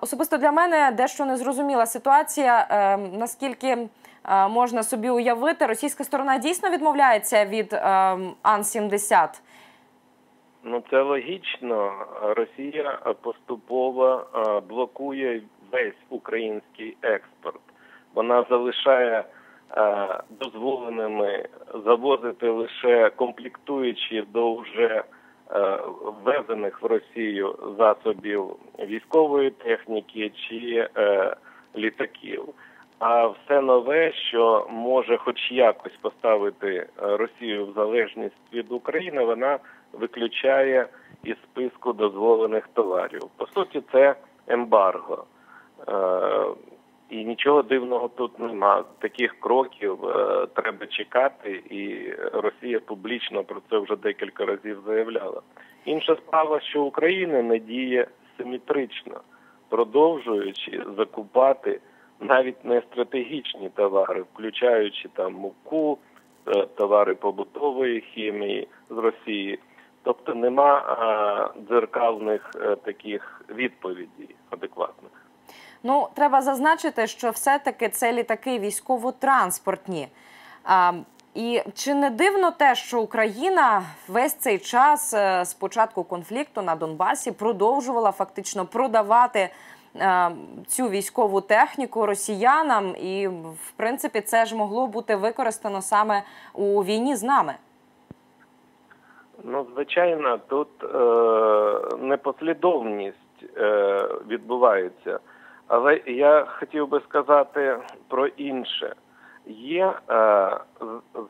Особисто для мене дещо незрозуміла ситуація. Е, наскільки е, можна собі уявити, російська сторона дійсно відмовляється від е, Ан-70? Ну це логічно. Росія поступово е, блокує весь український експорт. Вона залишає е, дозволеними завозити лише комплектуючі до вже ввезених в Росію засобів військової техніки чи е, літаків. А все нове, що може хоч якось поставити е, Росію в залежність від України, вона виключає із списку дозволених товарів. По суті, це ембарго. Е, і нічого дивного тут нема. Таких кроків е, треба чекати, і Росія публічно про це вже декілька разів заявляла. Інша справа, що Україна не діє симетрично, продовжуючи закупати навіть не стратегічні товари, включаючи там муку, е, товари побутової хімії з Росії. Тобто нема а, дзеркальних е, таких відповідей адекватних. Ну, треба зазначити, що все-таки це літаки військово-транспортні. І чи не дивно те, що Україна весь цей час е, з початку конфлікту на Донбасі продовжувала фактично продавати е, цю військову техніку росіянам, і в принципі це ж могло бути використано саме у війні з нами? Ну, звичайно, тут е, непослідовність е, відбувається. Але я хотів би сказати про інше. Є е,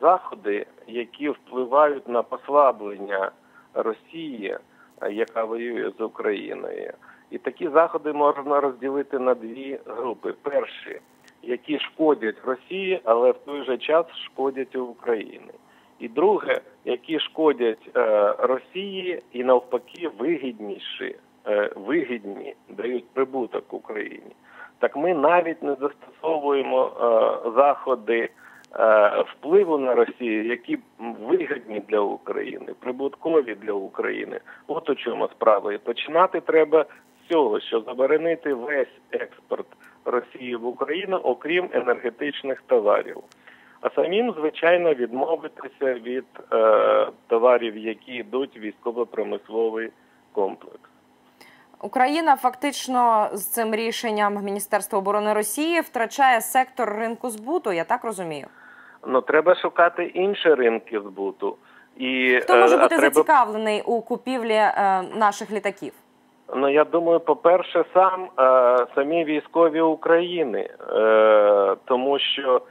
заходи, які впливають на послаблення Росії, е, яка воює з Україною. І такі заходи можна розділити на дві групи: перші, які шкодять Росії, але в той же час шкодять Україні. І друге, які шкодять е, Росії і навпаки вигідніші, вигідні дають прибуток Україні. Так ми навіть не застосовуємо е, заходи е, впливу на Росію, які вигідні для України, прибуткові для України. От у чому справа. І починати треба з цього, що заборонити весь експорт Росії в Україну, окрім енергетичних товарів. А самим, звичайно, відмовитися від е, товарів, які йдуть в військово-промисловий комплекс. Україна фактично з цим рішенням Міністерства оборони Росії втрачає сектор ринку збуту. Я так розумію. Ну треба шукати інші ринки збуту. І хто може е, бути треба... зацікавлений у купівлі е, наших літаків? Ну я думаю, по-перше, сам е, самі військові України, е, тому що е,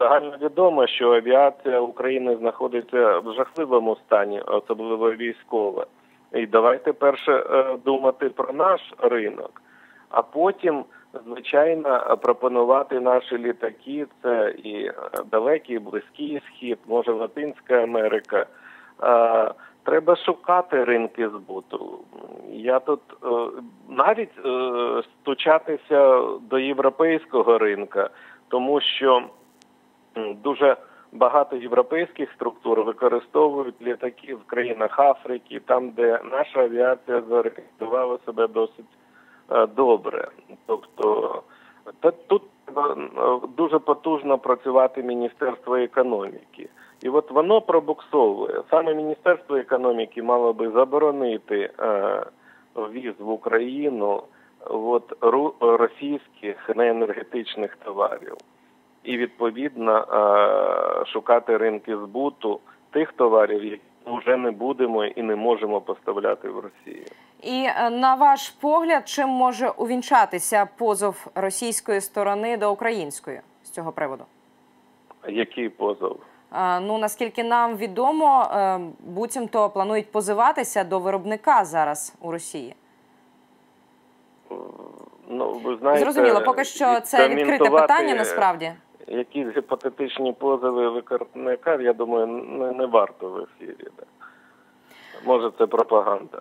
загально відомо, що авіація України знаходиться в жахливому стані, особливо військова. І давайте перше е, думати про наш ринок, а потім, звичайно, пропонувати наші літаки. Це і е, далекий, і близький схід, може Латинська Америка. Е, треба шукати ринки збуту. Я тут навіть стучатися до європейського ринка, тому що дуже багато європейських структур використовують літаки в країнах Африки, там, де наша авіація зарекомендувала себе досить е, добре. Тобто тут треба дуже потужно працювати Міністерство економіки. І от воно пробуксовує. Саме Міністерство економіки мало би заборонити е, в'їзд в Україну от, російських неенергетичних товарів і відповідно е, шукати ринки збуту тих товарів, які ми вже не будемо і не можемо поставляти в Росію. І е, на ваш погляд, чим може увінчатися позов російської сторони до української з цього приводу? Який позов? Е, ну наскільки нам відомо, буцімто планують позиватися до виробника зараз у Росії. Ну ви знаєте, зрозуміло, поки що це відкрите питання. Насправді якісь гіпотетичні позови використання, я думаю, не, не варто в ефірі. Да. Може, це пропаганда.